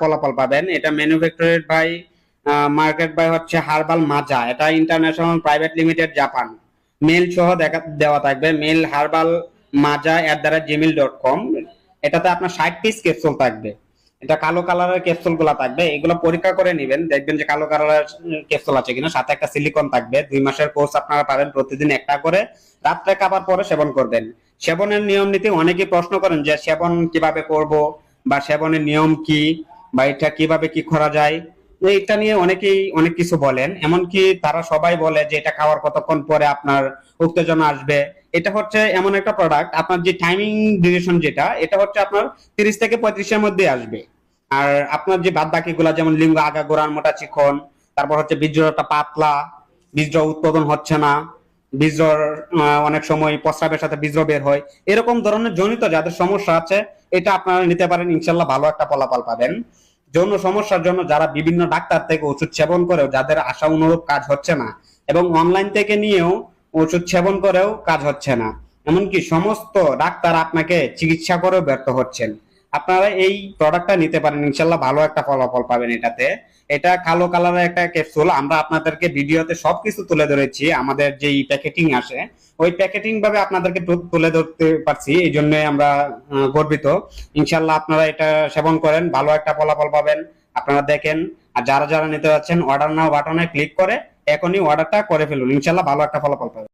ফলাফল পাবেন। এটা ম্যানুফ্যাকচারেড বাই মার্কেট বাই হচ্ছে হার্বাল মাজা। এটা international private limited Japan mail সহ দেখা, দেওয়া থাকবে। মেল হার্বাল মাজা at the Gmail dot com এটাতে আপনার ষাট পিস ক্যাপসুল থাকবে। এটা কালো কালারের ক্যাপসুলগুলা থাকবে। এগুলো পরীক্ষা করে নেবেন। দেখবেন যে কালো কালারের ক্যাপসুল আছে কিনা। সাথে একটা সিলিকন থাকবে। দুই মাসের কোর্স আপনারা পাবেন প্রতিদিন একটা করে। রাত্রে খাবার পরে সেবন করবেন। সেবনের নিয়ম নীতি অনেকেই প্রশ্ন করেন যে সেবন কীভাবে করব বা সেবনের নিয়ম কি? বা এটা কীভাবে কি করা যায়? এটা নিয়ে অনেকেই অনেক কিছু বলেন। এমনকি তারা সবাই বলে যে এটা খাওয়ার কতক্ষণ পরে আপনার উত্তেজনা আসবে। এটা হচ্ছে এমন একটা প্রোডাক্ট আপনার যে টাইমিং ডিউরেশন যেটা, এটা হচ্ছে আপনার তিরিশ থেকে পঁয়ত্রিশের মধ্যে আসবে। আর আপনার যে বাদ বাকি গুলা যেমন লিঙ্গ আগা গোড়ার মোটা চিকন, তারপর হচ্ছে বীর্যটা পাতলা বীর্য উৎপাদন হচ্ছে না বীর্যর অনেক সময় প্রস্রাবের সাথে বীর্য বের হয়। এরকম ধরনের জনিত যাদের সমস্যা আছে, এটা আপনারা নিতে পারেন, ইনশাল্লাহ ভালো একটা ফলাফল পাবেন। যৌন সমস্যার জন্য যারা বিভিন্ন ডাক্তার থেকে ওষুধ সেবন করেও যাদের আশা অনুরূপ কাজ হচ্ছে না এবং অনলাইন থেকে নিয়েও ওষুধ সেবন করেও কাজ হচ্ছে না। এমনকি সমস্ত ডাক্তার আপনাকে চিকিৎসা করেও ব্যর্থ হচ্ছেন। আপনারা এই প্রোডাক্টটা নিতে পারেন। ইনশাল্লাহ ভালো একটা ফলাফল পাবেন এটাতে। এটা কালো কালারের একটা ক্যাপসুল আমরা আপনাদেরকে ভিডিওতে সবকিছু তুলে ধরেছি। আমাদের যেই প্যাকেটিং আসে, ওই প্যাকেটিং ভাবে আপনাদেরকে তুলে ধরতে পারছি। এই জন্য আমরা গর্বিত। ইনশাল্লাহ আপনারা এটা সেবন করেন। ভালো একটা ফলাফল পাবেন। আপনারা দেখেন। আর যারা যারা নিতে যাচ্ছেন অর্ডার নাও বাটনে ক্লিক করে এখনই অর্ডারটা করে ফেলুন। ইনশাল্লাহ ভালো একটা ফলাফল পাবেন।